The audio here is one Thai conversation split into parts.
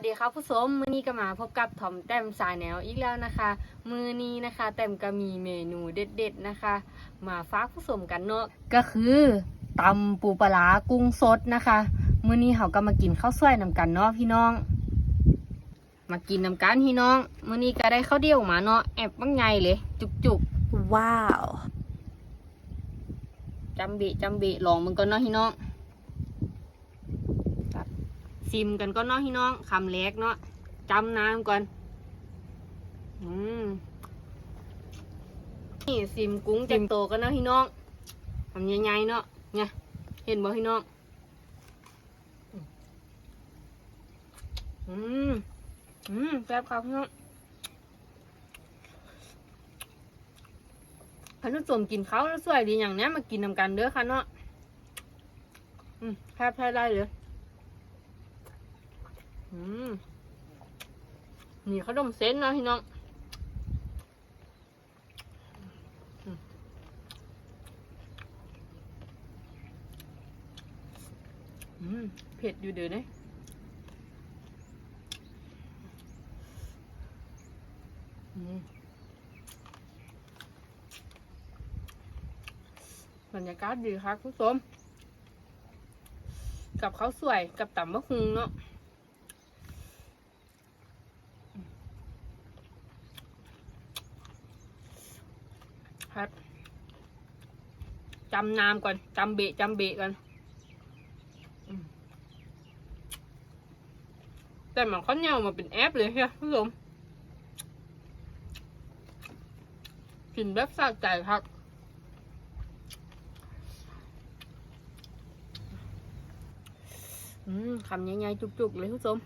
วัสดีครับผู้ชมมื้อนี้ก็มาพบกับทอมแต้มสายแนวอีกแล้วนะคะ มื้อนี้นะคะ แต้มก็มีเมนูเด็ด ๆนะคะ มาฝากผู้ชมกันเนาะก็คือตำปูปลาร้ากุ้งสดนะคะ มื้อนี้เขาก็มากินข้าวสวยนำกันเนาะพี่น้อง มากินนำกันพี่น้อง มื้อนี้ก็ได้ข้าวเดียวมาเนาะแอบบางไงเลย จุกๆว้าวจำบิจำบิลองมึงก่อนเนาะพี่น้องตัด ซิมกันก่อนเนาะพี่น้องคำแรกเนาะจำน้ำก่อนอืมนี่ซิมกุ้งจังโตกันนะพี่น้องทำใหญ่ๆเนาะไงเห็นบ่พี่น้องอืมอืมแซ่บครับพี่น้องพันธุ์สมกินเขาแล้วสวยดีอย่างเนี้ยมากินนำกันเด้อค่ะเนาะอืมแทบแทบได้เลย นี่ขนมเส้นนะพี่น้องเผ็ดอยู่เด้อเนี่ยบรรยากาศดีค่ะคุณผู้ชม กับข้าวสวยกับตำมะฮุงเนาะ ครับจำนามก่อนจำเบะจำเบะกันอืมแต่มันข้าวเหนียวมาเป็นแอปเลยใช่ไหมผู้ชมกินแบบสะใจครับคำใหญ่ๆจุกๆเลยผู้ชม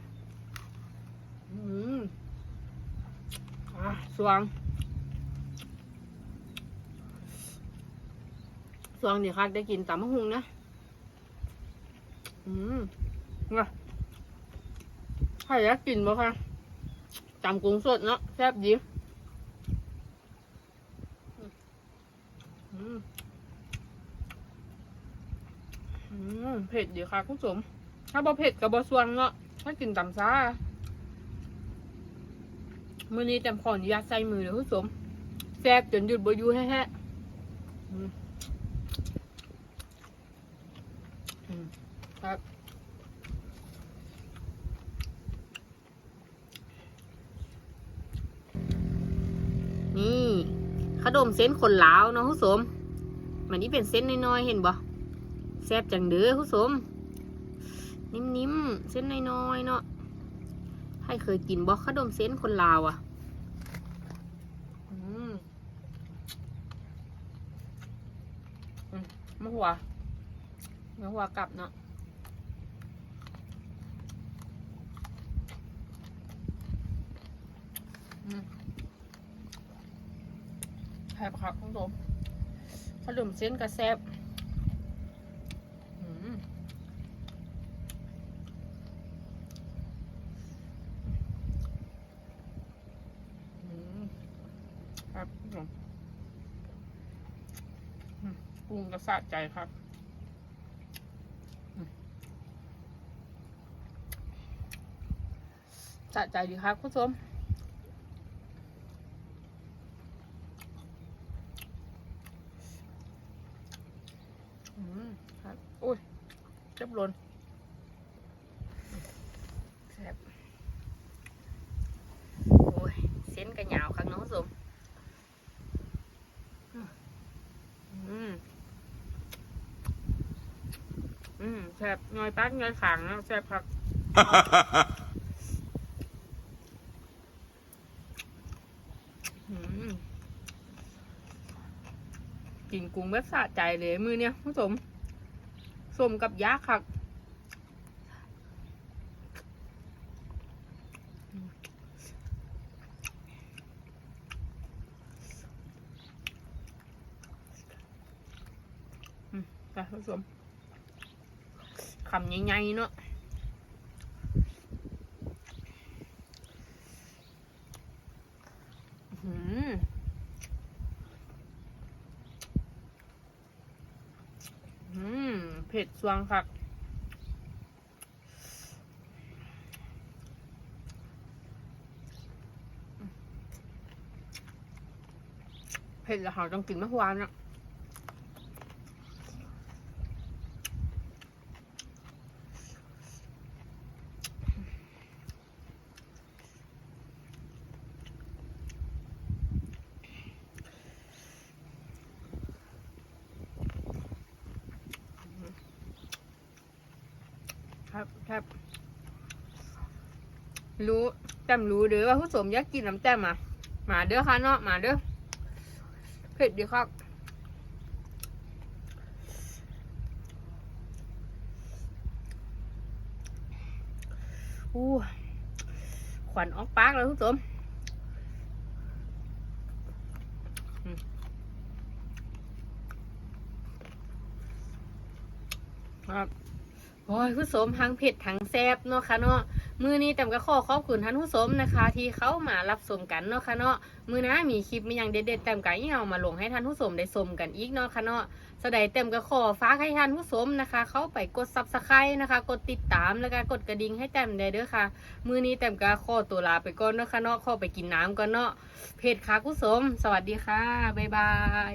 อืม อะสวง ส่วนเดี๋ยค่ะได้กินตำมะฮุงนะ อืมนะใครอยากกินบ่คะตำกุ้งสดเนาะแซ่บดีอืมอืมเผ็ดดีค่ะคุณผู้ชมถ้าบ่เผ็ดกับบ่สวงเนาะถ้ากินตำซ่ามื้อนี้จำขออนุญาตใส่มือเลยคุณผู้ชมแซ่บจนหยุดบ่อยู่แฮ่ๆอืม อืม ครับนี่ขนมเส้นคนลาวเนาะผู้ชมมันนี่เป็นเส้นน้อยๆเห็นบ่แซ่บจังเด้อผู้ชมนิ่มๆเส้นน้อยๆเนาะให้เคยกินบ่ขนมเส้นคนลาวอะอืมมะหัว เนื้อหัวกลับเนาะแซ่บครับคุณผู้ชมขนมเส้นกระแซบครับคุณผู้ชมอืมปรุงกระสะใจครับ สะใจดีครับคุณผู้ชมอุ้ยเจ็บหลนแซ่บโอ้ย เส้นกระหยาวครับน้องผู้ชมอืม อืมแซ่บงอยตักงอยขางนะแซ่บครับ อืม กินกุ้งแบบสะใจเลยมือเนี่ยผสมสมกับยาคักอืมไปผสมคำใหญ่ๆเนาะ เผ็ดสวงคักเผ็ดแล้วหขาต้องกินมะฮวานอะ ครับครับรู้แต้มรู้เด้อว่าผู้สมอยากกินน้ำแต้มอะมาเด้อค่ะเนาะมาเด้อเผ็ดดีครับอู้ขวัญออกปากแล้วผู้สมอืมครับ โอ้ยผู้ชมทั้งเผ็ดทั้งแซ่บเนาะค่ะเนาะมือนี้แต้มก็ขอขอบคุณท่านผู้ชมนะคะ ที่เข้ามารับชมกันเนาะค่ะเนาะมือหนะมีคลิปมีอย่างเด็ดๆแต้มก็ยังเอามาลงให้ท่านผู้ชมได้ชมกันอีกเนาะค่ะเนาะสดายแต้มก็ขอฝากให้ท่านผู้ชมนะคะ เข้าไปกดซับสไครต์นะคะ กดติดตามแล้วก็กดกระดิ่งให้แต้มได้เด้อค่ะ มือนี้แต้มก็ขอตัวลาไปก่อนเนาะค่ะเนาะขอไปกินน้ำก่อนเนาะเผ็ดค่ะผู้ชมสวัสดีค่ะบ๊ายบาย